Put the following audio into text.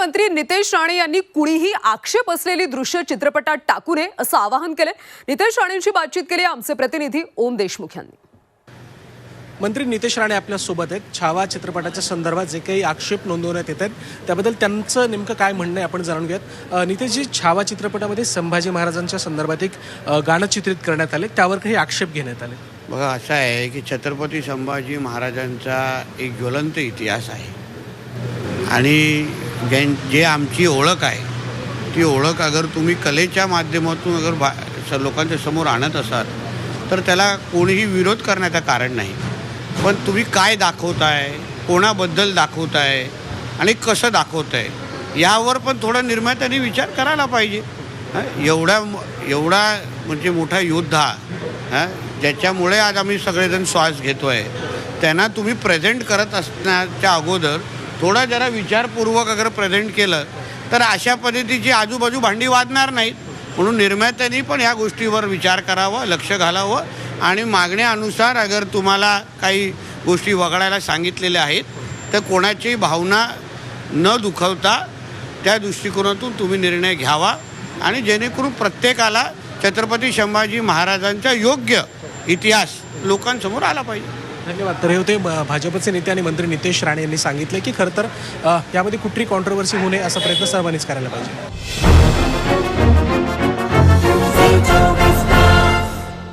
मंत्री नितेश राणे यांनी कुणीही आक्षेप असलेली दृश्य चित्रपटात टाकू नये असं आवाहन केलंय. नितेश राणेंशी बातचीत केली आमचे प्रतिनिधी ओम देशमुख यांनी. मंत्री नितेश राणे आपल्यासोबत आहेत. छावा चित्रपटाच्या संदर्भात जे काही आक्षेप नोंदवण्यात येत आहेत त्याबद्दल त्यांचं नेमकं काय म्हणणं आहे आपण जाणून घेऊयात. नितेशजी छावा चित्रपटामध्ये संभाजी महाराजांच्या संदर्भात एक गाणं चित्रित करण्यात आले. त्यावर काही आक्षेप घेण्यात आले. बघा असं आहे की छत्रपती संभाजी महाराजांचा एक ज्वलंत इतिहास आहे. आणि ज्यां जे आमची ओळख आहे ती ओळख अगर तुम्ही कलेच्या माध्यमातून अगर भा स- लोकांच्या समोर आणत असाल तर त्याला कोणीही विरोध करण्याचं कारण नाही. पण तुम्ही काय दाखवताय कोणाबद्दल दाखवताय आणि कसं दाखवताय यावर पण थोडा निर्मात्याने विचार करायला पाहिजे. एवढा एवढा म्हणजे मोठा योद्धा हां? ज्याच्यामुळे आज आम्ही सगळेजण श्वास घेतो आहे त्यांना तुम्ही प्रेझेंट करत असण्याच्या अगोदर थोडा जरा विचारपूर्वक अगर प्रेझेंट केलं तर अशा पद्धतीची आजूबाजू भांडी वाजणार नाहीत. म्हणून निर्मात्यांनी पण ह्या गोष्टीवर विचार करावा लक्ष घालावं आणि मागण्यानुसार अगर तुम्हाला काही गोष्टी वगळायला सांगितलेल्या आहेत तर कोणाची भावना न दुखवता त्या दृष्टिकोनातून तुम्ही निर्णय घ्यावा आणि जेणेकरून प्रत्येकाला छत्रपती संभाजी महाराजांचा योग्य इतिहास लोकांसमोर आला पाहिजे. धन्यवाद. तर हे होते भाजपचे नेते आणि मंत्री नितेश राणे यांनी सांगितले की खरं तर यामध्ये कुठली कॉन्ट्रोवर्सी होऊ नये असा प्रयत्न सर्वांनीच करायला पाहिजे.